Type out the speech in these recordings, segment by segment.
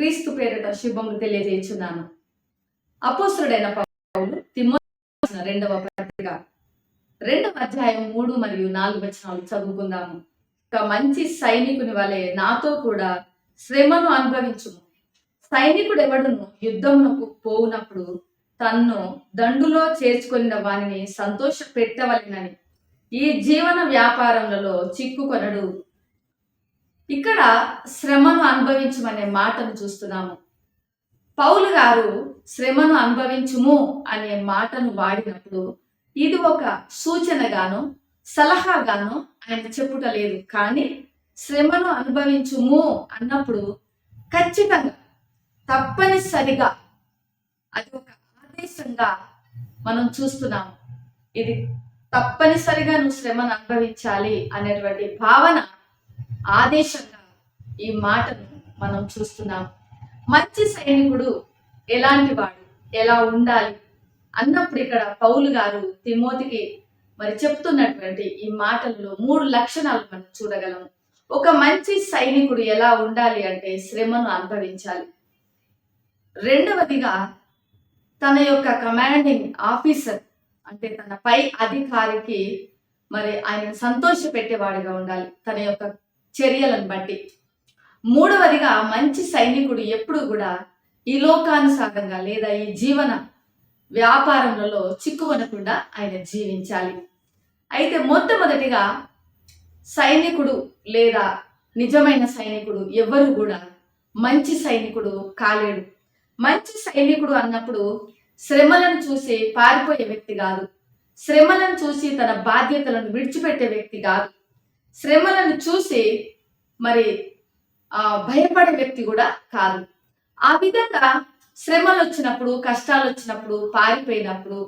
క్రీస్తు పేరిట శుభములు తెలియజేయుచున్నాను. అపోసుడైన పౌలు తిమ్మోసిన రెండవ పత్రిక రెండవ అధ్యాయం మూడు మరియు నాలుగు వచనాలు చదువుకుందాము. ఒక మంచి సైనికుని వలె నాతో కూడా శ్రమను అనుభవించుము. సైనికుడు ఎవడును యుద్ధమునకు పోవునప్పుడు తన్ను దండులో చేర్చుకున్న వానిని సంతోష పెట్టవలెనని ఈ జీవన వ్యాపారములలో చిక్కుకొనడు ఇక్కడ శ్రమను అనుభవించమనే మాటను చూస్తున్నాము. పౌలు గారు శ్రమను అనుభవించుము అనే మాటను వాడినప్పుడు ఇది ఒక సూచనగాను సలహాగాను ఆయన చెప్పుట లేదు. కానీ శ్రమను అనుభవించుము అన్నప్పుడు ఖచ్చితంగా తప్పనిసరిగా అది ఒక ఆదేశంగా మనం చూస్తున్నాము. ఇది తప్పనిసరిగా నువ్వు శ్రమను అనుభవించాలి అనేటువంటి భావన ఆదేశంగా ఈ మాటను మనం చూస్తున్నాం. మంచి సైనికుడు ఎలాంటి వాడు? ఎలా ఉండాలి? అన్నప్పుడు ఇక్కడ పౌలు గారు తిమోతికి మరి చెప్తున్నటువంటి ఈ మాటల్లో మూడు లక్షణాలు మనం చూడగలము. ఒక మంచి సైనికుడు ఎలా ఉండాలి అంటే శ్రమను అనుభవించాలి. రెండవదిగా తన యొక్క కమాండింగ్ ఆఫీసర్ అంటే తన పై అధికారికి మరి ఆయన సంతోష పెట్టేవాడిగా ఉండాలి. తన యొక్క చర్యలను బట్టి. మూడవదిగా మంచి సైనికుడు ఎప్పుడు కూడా ఈ లోకానుసారంగా లేదా ఈ జీవన వ్యాపారములలో చిక్కువనకుండా ఆయన జీవించాలి. అయితే మొట్టమొదటిగా సైనికుడు లేదా నిజమైన సైనికుడు ఎవరు కూడా మంచి సైనికుడు కాలేడు. మంచి సైనికుడు అన్నప్పుడు శ్రమలను చూసి పారిపోయే వ్యక్తి కాదు. శ్రమలను చూసి తన బాధ్యతలను విడిచిపెట్టే వ్యక్తి కాదు. శ్రమలను చూసి మరి భయపడే వ్యక్తి కూడా కాదు. ఆ విధంగా శ్రమలు వచ్చినప్పుడు కష్టాలు వచ్చినప్పుడు పారిపోయినప్పుడు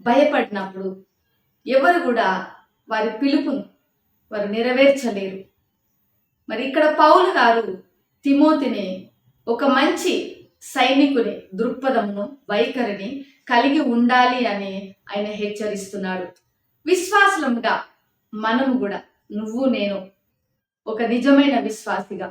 భయపడినప్పుడు ఎవరు కూడా వారి పిలుపును వారు నెరవేర్చలేరు. మరి ఇక్కడ పౌలు గారు తిమోతిని ఒక మంచి సైనికుని దృక్పథమును వైఖరిని కలిగి ఉండాలి అని ఆయన హెచ్చరిస్తున్నాడు. విశ్వాసముగా మనము కూడా నువ్వు నేను ఒక నిజమైన విశ్వాసిగా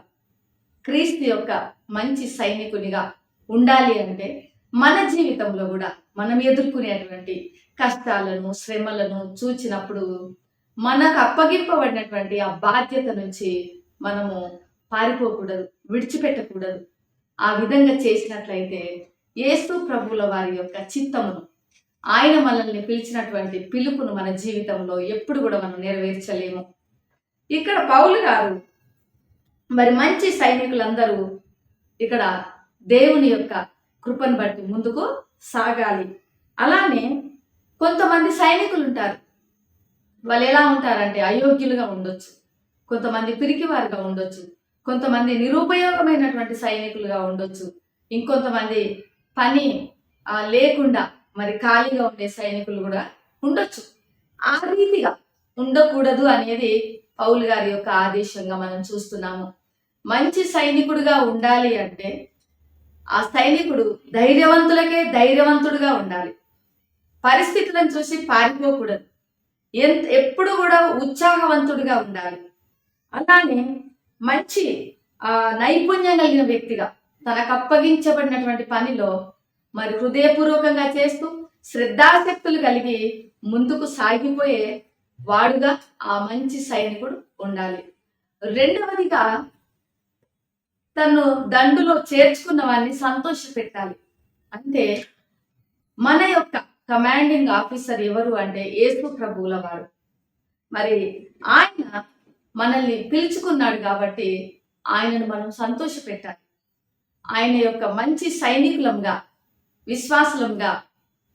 క్రీస్తు యొక్క మంచి సైనికునిగా ఉండాలి అంటే మన జీవితంలో కూడా మనం ఎదుర్కొనేటువంటి కష్టాలను శ్రమలను చూచినప్పుడు మనకు అప్పగింపబడినటువంటి ఆ బాధ్యత నుంచి మనము పారిపోకూడదు విడిచిపెట్టకూడదు. ఆ విధంగా చేసినట్లయితే యేసు ప్రభుల వారి యొక్క చిత్తమును ఆయన మనల్ని పిలిచినటువంటి పిలుపును మన జీవితంలో ఎప్పుడు కూడా మనం నెరవేర్చలేము. ఇక్కడ పౌలు గారు మరి మంచి సైనికులందరూ ఇక్కడ దేవుని యొక్క కృపను బట్టి ముందుకు సాగాలి. అలానే కొంతమంది సైనికులు ఉంటారు వాళ్ళు ఎలా ఉంటారంటే అయోగ్యులుగా ఉండొచ్చు. కొంతమంది పిరికివారుగా ఉండొచ్చు. కొంతమంది నిరుపయోగమైనటువంటి సైనికులుగా ఉండొచ్చు. ఇంకొంతమంది పని లేకుండా మరి ఖాళీగా ఉండే సైనికులు కూడా ఉండొచ్చు. ఆ రీతిగా ఉండకూడదు అనేది పౌలు గారి యొక్క ఆదేశంగా మనం చూస్తున్నాము. మంచి సైనికుడుగా ఉండాలి అంటే ఆ సైనికుడు ధైర్యవంతులకే ధైర్యవంతుడుగా ఉండాలి. పరిస్థితులను చూసి పారిపోకూడదు. ఎంత ఎప్పుడు కూడా ఉత్సాహవంతుడిగా ఉండాలి. అలానే మంచి ఆ నైపుణ్యం కలిగిన వ్యక్తిగా తనకు అప్పగించబడినటువంటి పనిలో మరి హృదయపూర్వకంగా చేస్తూ శ్రద్ధాశక్తులు కలిగి ముందుకు సాగిపోయే వాడుగా ఆ మంచి సైనికుడు ఉండాలి. రెండవదిగా తను దండులో చేర్చుకున్న వారిని సంతోష పెట్టాలి అంటే మన యొక్క కమాండింగ్ ఆఫీసర్ ఎవరు అంటే యేసు ప్రభువుల వారు. మరి ఆయన మనల్ని పిలుచుకున్నాడు కాబట్టి ఆయనను మనం సంతోష పెట్టాలి ఆయన యొక్క మంచి సైనికులంగా విశ్వాసులంగా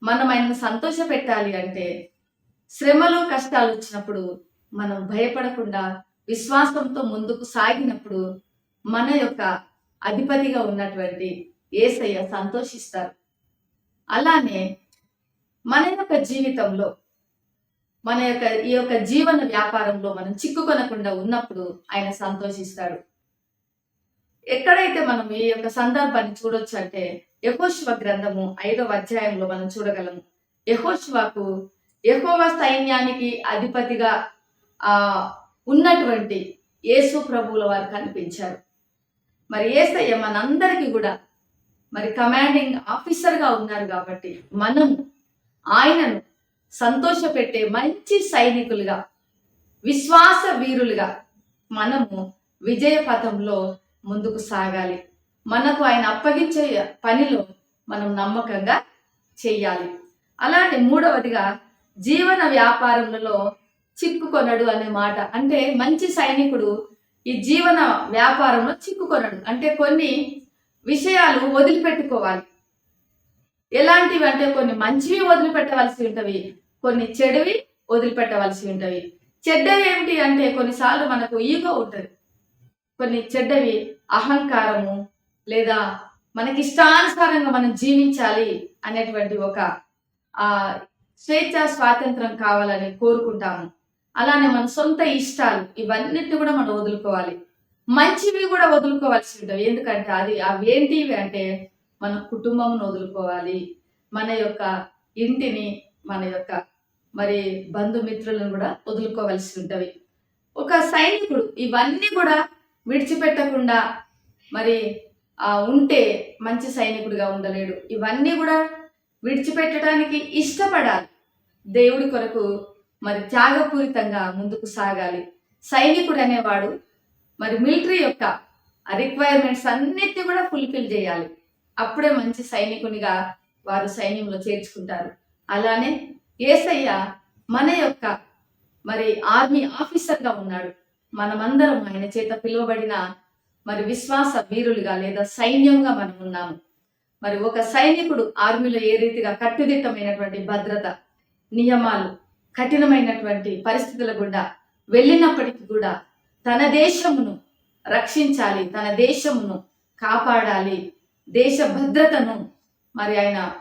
మనం ఆయనను సంతోష పెట్టాలి అంటే శ్రమలు కష్టాలు వచ్చినప్పుడు మనం భయపడకుండా విశ్వాసంతో ముందుకు సాగినప్పుడు మన యొక్క అధిపతిగా ఉన్నటువంటి ఏసయ్య సంతోషిస్తారు. అలానే మన యొక్క జీవితంలో మన యొక్క ఈ యొక్క జీవన వ్యాపారంలో మనం చిక్కుకొనకుండా ఉన్నప్పుడు ఆయన సంతోషిస్తాడు. ఎక్కడైతే మనం ఈ యొక్క సందర్భాన్ని చూడొచ్చు అంటే యహోశివ గ్రంథము ఐదవ అధ్యాయంలో మనం చూడగలము. యహోశివకు యహోవ సైన్యానికి అధిపతిగా ఉన్నటువంటి యేసు ప్రభువుల వారు కనిపించారు. మరి ఏసయ్య మనందరికీ కూడా మరి కమాండింగ్ ఆఫీసర్గా ఉన్నారు కాబట్టి మనం ఆయనను సంతోషపెట్టే మంచి సైనికులుగా విశ్వాస వీరులుగా మనము విజయ పథంలో ముందుకు సాగాలి. మనకు ఆయన అప్పగించే పనిలో మనం నమ్మకంగా చేయాలి అలానే మూడవదిగా జీవన వ్యాపారములలో చిక్కుకొనడు అనే మాట. అంటే మంచి సైనికుడు ఈ జీవన వ్యాపారంలో చిక్కుకొనడు. అంటే కొన్ని విషయాలు వదిలిపెట్టుకోవాలి. ఎలాంటివి అంటే కొన్ని మంచివి వదిలిపెట్టవలసి ఉంటవి కొన్ని చెడువి వదిలిపెట్టవలసి ఉంటవి. చెడ్డవి ఏమిటి అంటే కొన్నిసార్లు మనకు ఈగో ఉంటుంది. కొన్ని చెడ్డవి అహంకారము లేదా మనకి ఇష్టానుసారంగా మనం జీవించాలి అనేటువంటి ఒక ఆ స్వేచ్ఛ స్వాతంత్రం కావాలని కోరుకుంటాము. అలానే మన సొంత ఇష్టాలు ఇవన్నిటిని కూడా మనం వదులుకోవాలి. మంచివి కూడా వదులుకోవాల్సి ఉంటుంది. ఎందుకంటే అది అవి ఏంటివి అంటే మన కుటుంబంను వదులుకోవాలి. మన యొక్క ఇంటిని మన యొక్క మరి బంధుమిత్రులను కూడా వదులుకోవాల్సి ఉంటవి ఒక సైనికుడు ఇవన్నీ కూడా విడిచిపెట్టకుండా మరి ఆ ఉంటే మంచి సైనికుడిగా ఉండలేడు. ఇవన్నీ కూడా విడిచిపెట్టడానికి ఇష్టపడాలి. దేవుడి కొరకు మరి త్యాగపూరితంగా ముందుకు సాగాలి. సైనికుడు అనేవాడు మరి మిలిటరీ యొక్క రిక్వైర్మెంట్స్ అన్నిటిని కూడా ఫుల్ఫిల్ చేయాలి. అప్పుడే మంచి సైనికునిగా వారు సైన్యంలో చేర్చుకుంటారు. అలానే ఏసయ్య మన యొక్క మరి ఆర్మీ ఆఫీసర్గా ఉన్నాడు. మనమందరం ఆయన చేత పిలువబడిన మరి విశ్వాస వీరులుగా లేదా సైన్యంగా మనం ఉన్నాము. మరి ఒక సైనికుడు ఆర్మీలో ఏ రీతిగా కట్టుదిట్టమైనటువంటి భద్రత నియమాలు కఠినమైనటువంటి పరిస్థితుల గుండా వెళ్ళినప్పటికీ కూడా తన దేశమును రక్షించాలి తన దేశమును కాపాడాలి. దేశ భద్రతను మరి ఆయన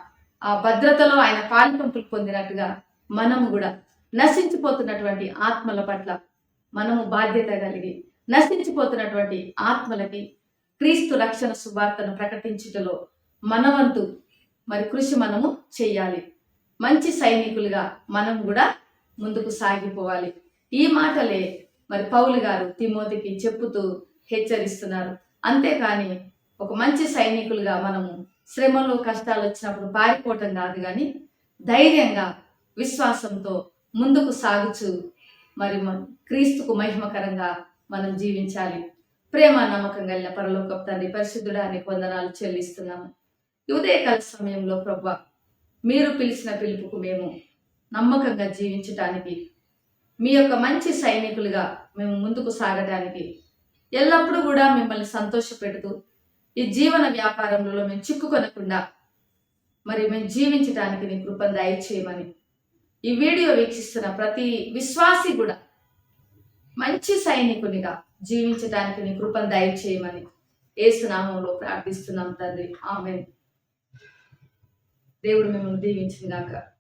ఆ భద్రతలో ఆయన పాలిపంపులు పొందినట్టుగా మనము కూడా నశించిపోతున్నటువంటి ఆత్మల పట్ల మనము బాధ్యత కలిగి నశించిపోతున్నటువంటి ఆత్మలకి క్రీస్తు రక్షణ సువార్తను ప్రకటించుటలో మనవంతు మరి కృషి మనము చేయాలి. మంచి సైనికులుగా మనం కూడా ముందుకు సాగిపోవాలి. ఈ మాటలే మరి పౌలు గారు తిమోతికి చెప్పుతూ హెచ్చరిస్తున్నారు. అంతేకాని ఒక మంచి సైనికులుగా మనము శ్రమలు కష్టాలు వచ్చినప్పుడు పారిపోవటం కాదు కానీ ధైర్యంగా విశ్వాసంతో ముందుకు సాగుచు మరి క్రీస్తుకు మహిమకరంగా మనం జీవించాలి. ప్రేమ నమ్మకం కలిగిన పరలోక తండ్రి పరిశుద్ధుడా అని వందనాలు చెల్లిస్తున్నాము. ఉదయకాల సమయంలో ప్రభా మీరు పిలిచిన పిలుపుకు మేము నమ్మకంగా జీవించటానికి మీ యొక్క మంచి సైనికులుగా మేము ముందుకు సాగటానికి ఎల్లప్పుడూ కూడా మిమ్మల్ని సంతోషపెడుతూ ఈ జీవన వ్యాపారంలో మేము చిక్కుకొనకుండా మరి మేము జీవించడానికి నీ కృపను దయచేయమని ఈ వీడియో వీక్షిస్తున్న ప్రతి విశ్వాసి కూడా మంచి సైనికునిగా జీవించడానికి నీ కృపను దయచేయమని ఏసునామంలో ప్రార్థిస్తున్నాం తండ్రి. ఆమె దేవుడు మిమ్మల్ని దీవించిన గాక.